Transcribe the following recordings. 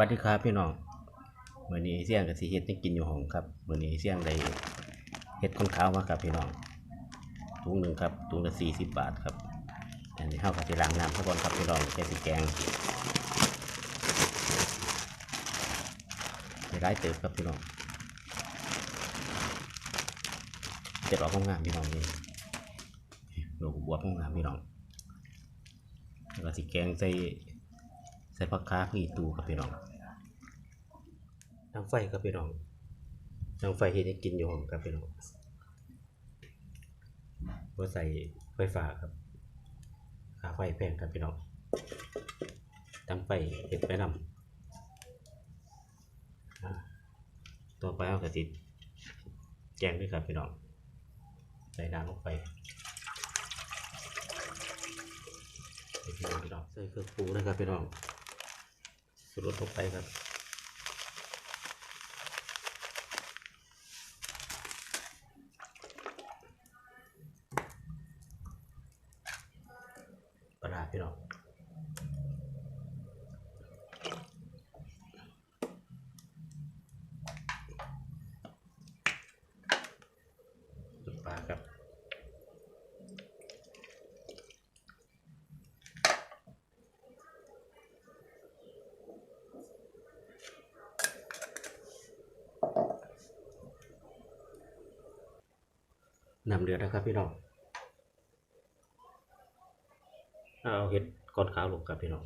วัสดีครับพี่น้องมื้อนี้เสี่ยงกับสิเฮ็ดให้กินอยู่ห้องครับมื้อนี้เสี่ยงได้เฮ็ดคนขาวมาครับพี่น้องถุงหนึ่งครับถุงละ40บบาทครับอันนี้เฮาก็สิล้างน้ำซะก่อนครับพี่น้องแค่สิแกงไม่ได้เติบครับพี่น้องจะออกห้องงามพี่น้องนี่โลกบวบห้องงามพี่น้องแล้วก็สิแกงใส่ใส่ผักค้าพี่ตูครับพี่น้อง ทางไฟครับพี่น้องทางไฟเฮ็ดกินอยู่ห้องครับพี่น้องบ่ใส่ไฟฟ้าครับค่าไฟแพงครับพี่น้องตั้งไฟเห็ดไปนำอ่าต่อไปเอากระติดแกงด้วยครับพี่น้องใส่น้ำลงไปพี่น้องพี่น้องใส่เครื่องปรุงนะครับพี่น้องสุดรสลงไปครับ ปลาร้า พี่น้องน้ำปลาครับนำเดือดนะครับพี่น้อง เอาเห็ดก้อนขาวลงครับพี่น้อง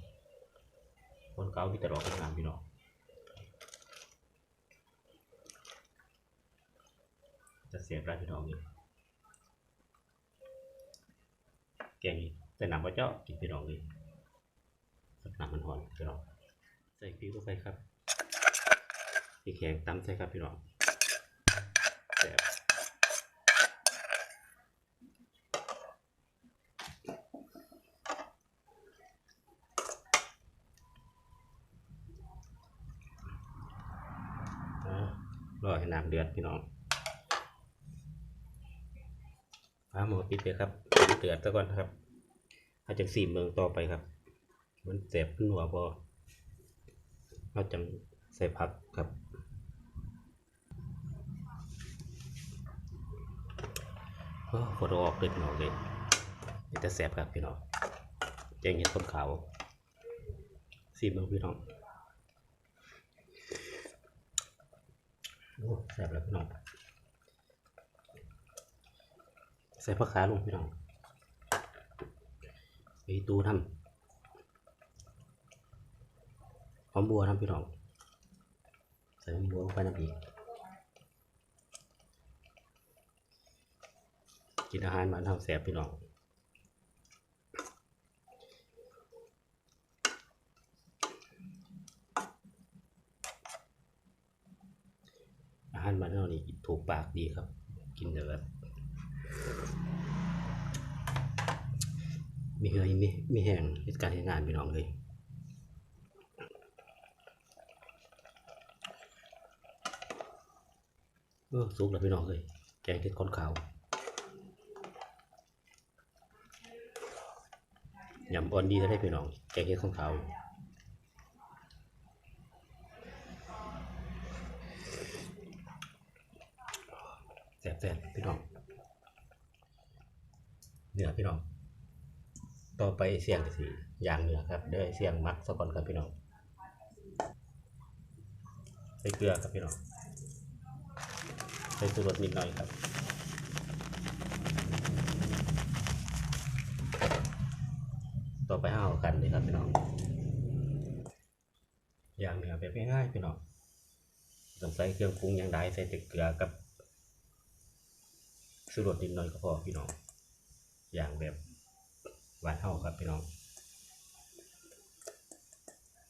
ก้อนขาวมีแต่ดอกงามพี่น้องจะเสียบได้พี่น้องนี่แกงนี้แต่นำว่าเจาะกินพี่น้องนี่สักหน้ำมันหอนพี่น้องใส่พริกลงไปครับพริกแข็งตำใส่ครับพี่น้องแซ่บ อ่า รอให้น้ำเดือดพี่น้องฟ้าหมอปิดไปครับเดือดซะก่อนครับเอาจังสีเมืองต่อไปครับ มันแสบขึ้นหัวพอเอาจังใส่ผักครับโอ้ฝนออกเลยพี่น้องเลยจะแสบครับพี่น้องแกงเห็ดต้มขาวสี่เมืองพี่น้อง โอ้แซ่บแล้วพี่น้องใส่ผักขาลงพี่น้องไปตูทำหอมบัวทำพี่น้องใส่หอมบัวลงไปน้ำอีกกินอาหารมานทำแซ่บพี่น้อง อาหารบ้านเรานี่ถูกปากดีครับ กินแต่แบบมีเหือมีมีแห้งเหตุการณ์งานพี่น้องเลยเออสุกแล้วพี่น้องเลยแกงเห็ดก้อนขาว ยำอ่อนดีได้พี่น้อง แกงเห็ดข้าวขาว แสบๆพี่น้องเหนือพี่น้อง ต่อไปเสียงสีอย่างเหนือครับด้อเสียงมักสะก่อนครับพี่น้องใส่เกลือครับพี่น้องใส่สูรนิดหน่อยครับต่อไปเอากันเลยครับพี่น้องอย่างเหนือแบบง่ายๆพี่น้องต้องใส่เครื่องปรุงอย่างใดใส่แต่เกลือกับ สูรสนิดหน่อยก็พอพี่น้อง อย่างแบบหวานเท่าครับพี่น้อง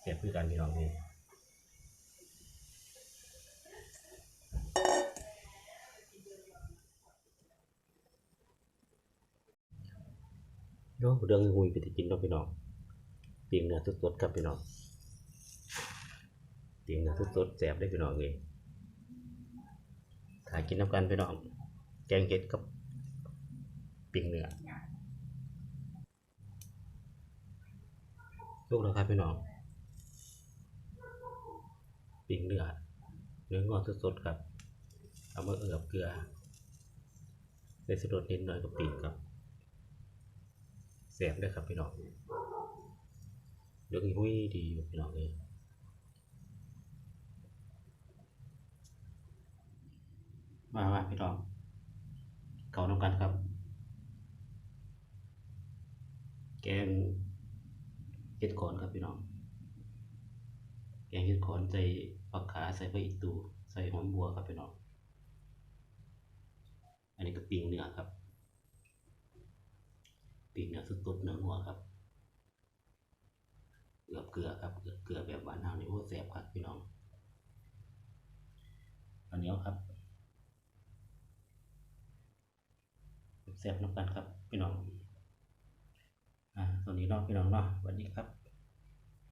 เสียบคือกันพี่น้องนี่โยเรื่องหุยไปที่กินเนาะพี่น้องปีงเนื้อสดๆครับพี่น้องปีงเนื้อสดๆแสบได้พี่น้องเลยถ่ายกินน้ำกันพี่น้อง งเห็ดกับปิ้งเนื้อลูกแล้วครับพี่น้องปิ้งเนื้อเนื้องอนสดๆครับ เอามาเอือบเกลือในสดนิดหน่อยกับปิ้งครับแสบเลยครับพี่น้องเดี๋ยวหุ้ยดีอยู่พี่น้องเลยมามาพี่น้อง เก่าน้ำกันครับ แกงเห็ดขอนครับพี่น้อง แกงเห็ดขอนใส่ผักขาใส่ใบอีตูใส่หอมบัวครับพี่น้อง อันนี้ก็ปิ้งเนื้อครับ ปิ้งเนื้อสุดๆเนื้อหัวครับ เกลือเกลือครับเกลือเกลือแบบหวานเฮานี่โอ้แซ่บครับพี่น้องอันนี้ครับ แซ่บน้ำกันครับพี่น้องอ่าตอนนี้เนาะพี่น้องเนาะสวัสดีครับ